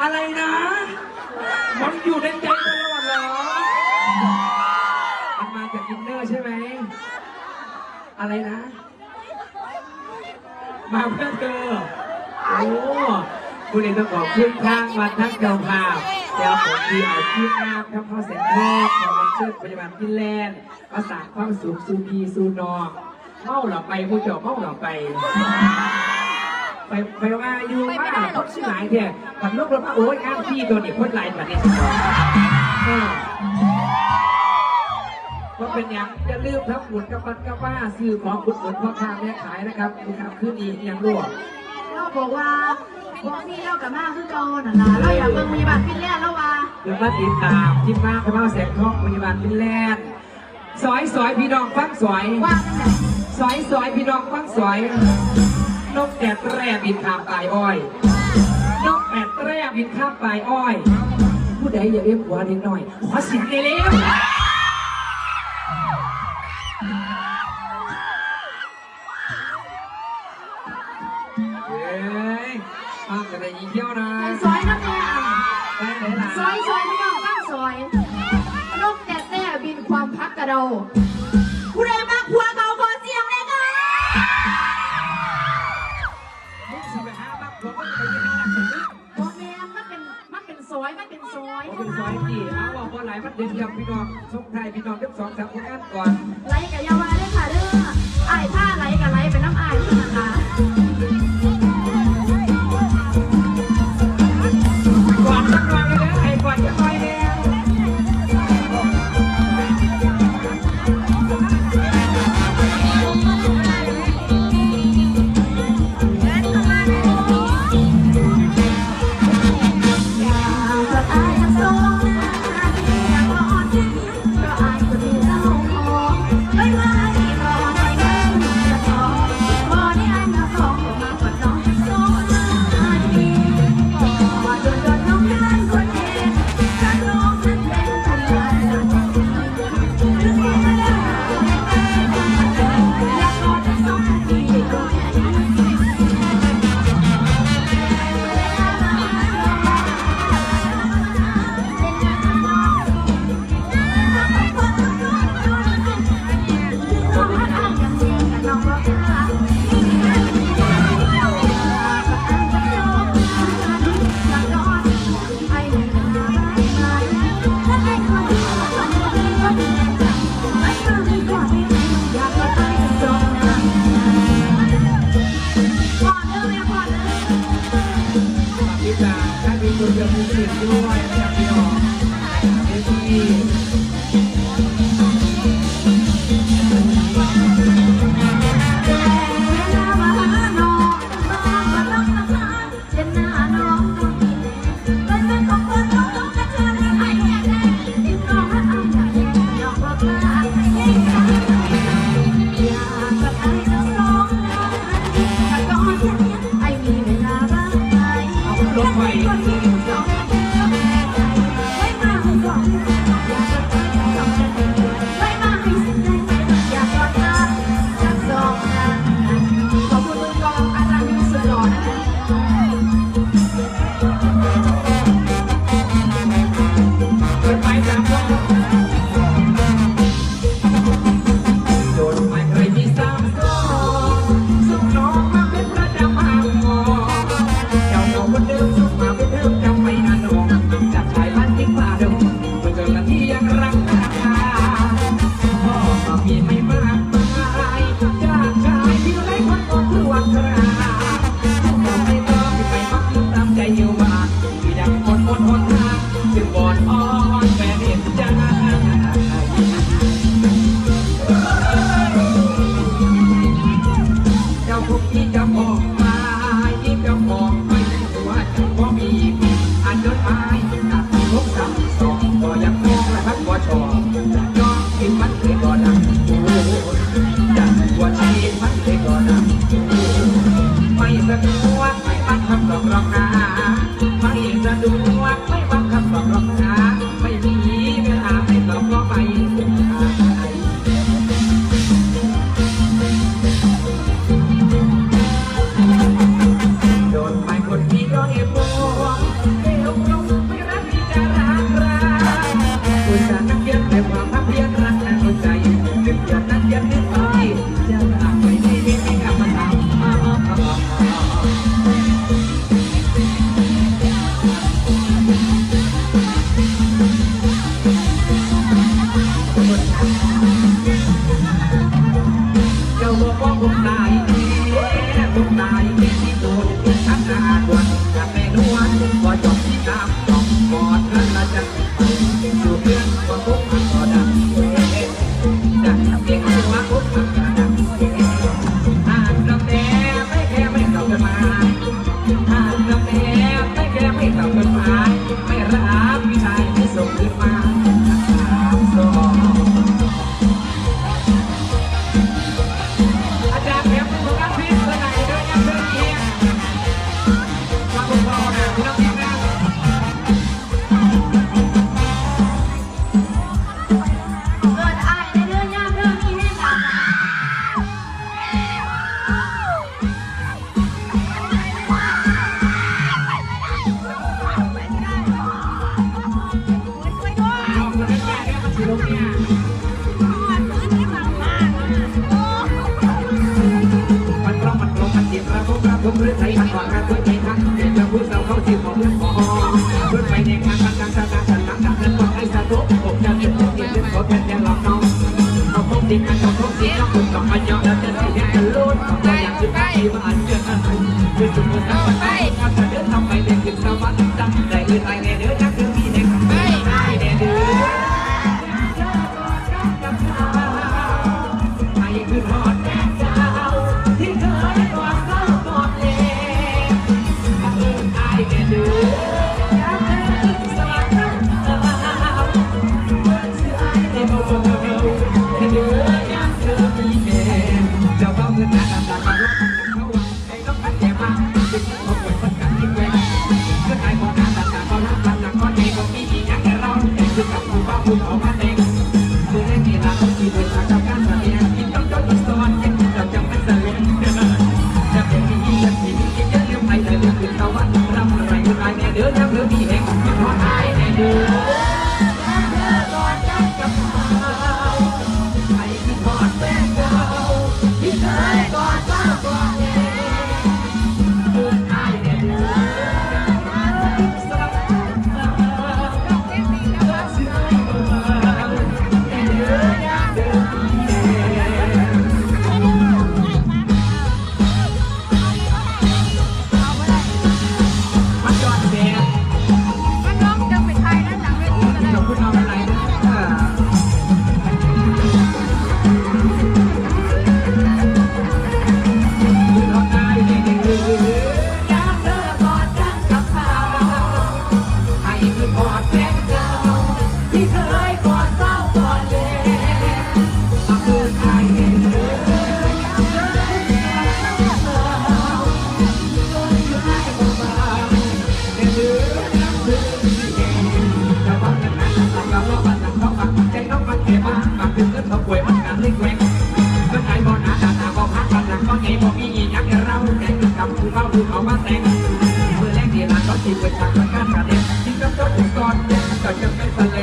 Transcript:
อะไรนะ มันอยู่ในใจตลอดเหรอ มันมาจากอินเนอร์ใช่ไหม อะไรนะ มาเพื่อเธอ โอ้คุณเองต้องขอบคุณทางวัดทักเจ้าภาพเดี๋ยวผมดีอาชีพมากครับพ่อแสนทองขอรับเชิญพยาบาลฟินแลนด์ภาษาความสุขสูพีสูนองเมาหลับไปผู้เจ้าเมาหลับไป ไปไปว่าอยู่ว่าคนชื่อหลายเนี่ยผันลูกเราว่าโอ้ยงานพี่ตัวนี้คนหลายแบบนี้สิครับเออว่าเป็นอย่างจะลืมทั้งหมุนกับปันกับว่าซื้อของคุณหมุนพ่อค้าแม่ขายนะครับคุณครับขึ้นอีกอย่างรั่วเราบอกว่าพวกนี้เรากับมาคือเก่านั่นล่ะเราอยากเบิ่งมีบัตรฟินแลนด์แล้วว่าเดี๋ยวมาติดตามที่มาพระเจ้าแสงทองพยาบาลฟินแลนด์สอยสอยพี่น้องฟังสอย ว่าจังได๋สอยสอยพี่น้องฟังสอย นกแกดแร่บินข้ามปลายอ้อย นกแกดแร่บินข้ามปลายอ้อย ผู้ใดอย่าเรียกหัวเด็กหน่อย ขอสินเลยเร็วเฮ้ยฟังกันได้ยินเที่ยวนะไปซอยน้ำแน่ไปไหนล่ะซอยซอยพี่น้องบ้างซอย นกแต่แต่บินความพักกระเดา อยผมเป็นซอยกี่เอาบอกว่าหลายมันเด็ดเดียวพี่น้องส่งไทยพี่น้องเรียบสองสามคนก่อนไหลกับยาวาเด้อค่ะเด้อไอ้ผ้าไหลกับไหลเป็นน้ำอายค่ะ ก็อ ถ้ามีตัวเดียวมีสิทธิ์ด้วยจากพี่น้องเอซีเอา the man. มันร้องมันร้องมันเจ็บระบมระบมเรื่อใจมันก่อนการด้วยใจทักเจ็บระพุ่งเราเข้าจีบของเรื่องขอเพื่อนไปแดงทางทางทางทางทางหลังทางนั้นบอกให้สะดุดอกจะเจ็บอกเจ็บเจ็บขอเป็นแดงหลอกน้องเขาต้องดิ้นเขาต้องดิ้นต้องปุ่มต้องมาย่อแล้วจะได้เห็นกันลุ้นต้องอยากจะไปมาอ่านเจออะไรเจอจุดประสงค์ไป กางการเด็กที่กับเจ้าอุปกรณ์เด็กก็จะไม่สล